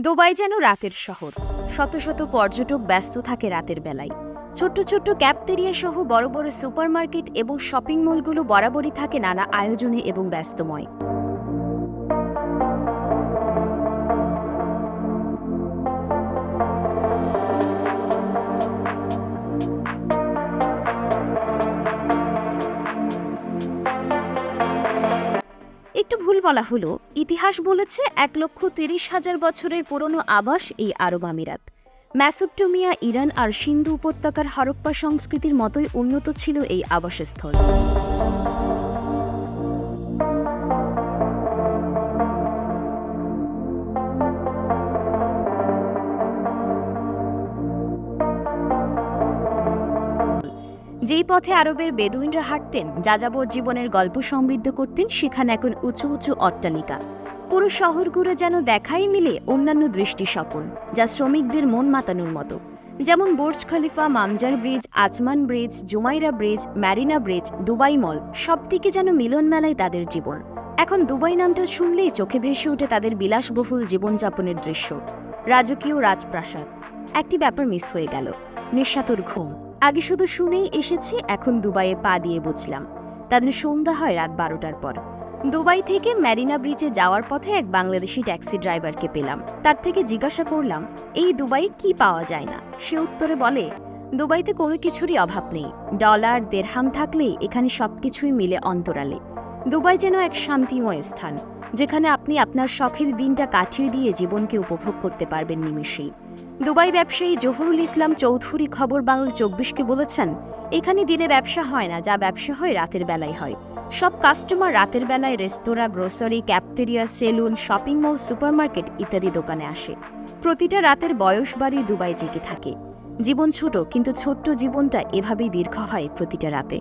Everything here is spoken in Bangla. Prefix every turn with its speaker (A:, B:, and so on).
A: দুবাই যেন রাতের শহর। শত শত পর্যটক ব্যস্ত থাকে রাতের বেলায়। ছোট্ট ছোট্ট ক্যাপতেরিয়া সহ বড় বড় সুপারমার্কেট এবং শপিং মলগুলো বরাবরই থাকে নানা আয়োজনে এবং ব্যস্তময়। একটু ভুল বলা হলো, ইতিহাস বলেছে এক লক্ষ তিরিশ হাজার বছরের পুরনো আবাস এই আরব আমিরাত। ম্যাসোপটোমিয়া, ইরান আর সিন্ধু উপত্যকার হরপ্পা সংস্কৃতির মতোই উন্নত ছিল এই আবাসস্থল। যেই পথে আরবের বেদুইনরা হাঁটতেন, যাযাবর জীবনের গল্প সমৃদ্ধ করতেন, সেখানে এখন উঁচু উঁচু অট্টালিকা। পুরো শহরগুলো যেন দেখাই মিলে অন্যান্য দৃষ্টি স্বপন যা শ্রমিকদের মন মাতানোর মতো। যেমন Burj Khalifa Mamzar bridge আচমান bridge, Jumeirah bridge, Marina bridge, Dubai mall সব দিকে যেন মিলন মেলায় তাদের জীবন। এখন দুবাই নামটা শুনলেই চোখে ভেসে ওঠে তাদের বিলাসবহুল জীবনযাপনের দৃশ্য। রাজকীয় রাজপ্রাসাদ। একটি ব্যাপার মিস হয়ে গেল। নিঃস্বাতর ঘুম। আগে শুধু শুনেই এসেছি, এখন দুবাইয়ে পা দিয়ে বুঝলাম। তাদের সন্ধ্যা হয় রাত বারোটার পর। দুবাই থেকে ম্যারিনা ব্রিজে যাওয়ার পথে এক বাংলাদেশি ট্যাক্সি ড্রাইভারকে পেলাম। তার থেকে জিজ্ঞাসা করলাম, এই দুবাই কি পাওয়া যায় না? সে উত্তরে বলে, দুবাইতে কোনো কিছুরই অভাব নেই। ডলার, দেড়হাম থাকলেই এখানে সবকিছুই মিলে অন্তরালে। দুবাই যেন এক শান্তিময় স্থান। যেখানে আপনি আপনার শখের দিনটা কাটিয়ে দিয়ে জীবনকে উপভোগ করতে পারবেন নিমেষেই। দুবাই ব্যবসায়ী জহুরুল ইসলাম চৌধুরী খবর বাংলা চব্বিশকে বলেছেন, এখানে দিনে ব্যবসা হয় না, যা ব্যবসা হয় রাতের বেলায় হয়। সব কাস্টমার রাতের বেলায় restaurant, grocery cafeteria salon, shopping mall, supermarket ইত্যাদি দোকানে আসে। প্রতিটা রাতের বয়স বাড়ি দুবাই জেগে থাকে। জীবন ছোট, কিন্তু ছোট্ট জীবনটা এভাবেই দীর্ঘ হয় প্রতিটা রাতে।